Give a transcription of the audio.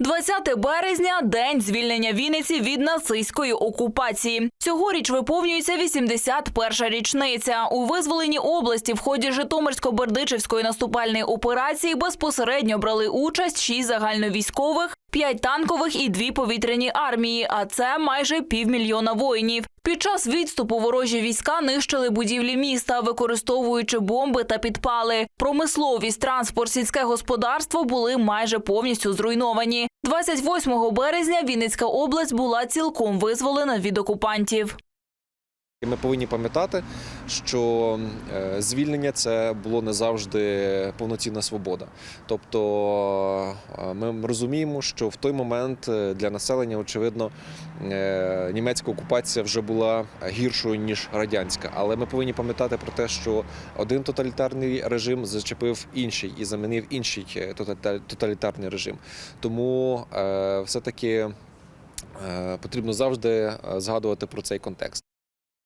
20 березня день звільнення Вінниці від нацистської окупації. Цьогоріч виповнюється 81-ша річниця. У визволенні області в ході Житомирсько-Бердичівської наступальної операції безпосередньо брали участь 6 загальновійськових, 5 танкових і дві повітряні армії. А це майже півмільйона воїнів. Під час відступу ворожі війська нищили будівлі міста, використовуючи бомби та підпали. Промисловість, транспорт, сільське господарство були майже повністю зруйновані. 28 березня Вінницька область була цілком визволена від окупантів. Ми повинні пам'ятати, що е, звільнення це було не завжди повноцінна свобода. Тобто е, ми розуміємо, що в той момент е, для населення, очевидно, німецька окупація вже була гіршою ніж радянська. Але ми повинні пам'ятати про те, що один тоталітарний режим зачепив інший і замінив інший тоталітарний режим. Тому е, все-таки е, потрібно завжди згадувати про цей контекст.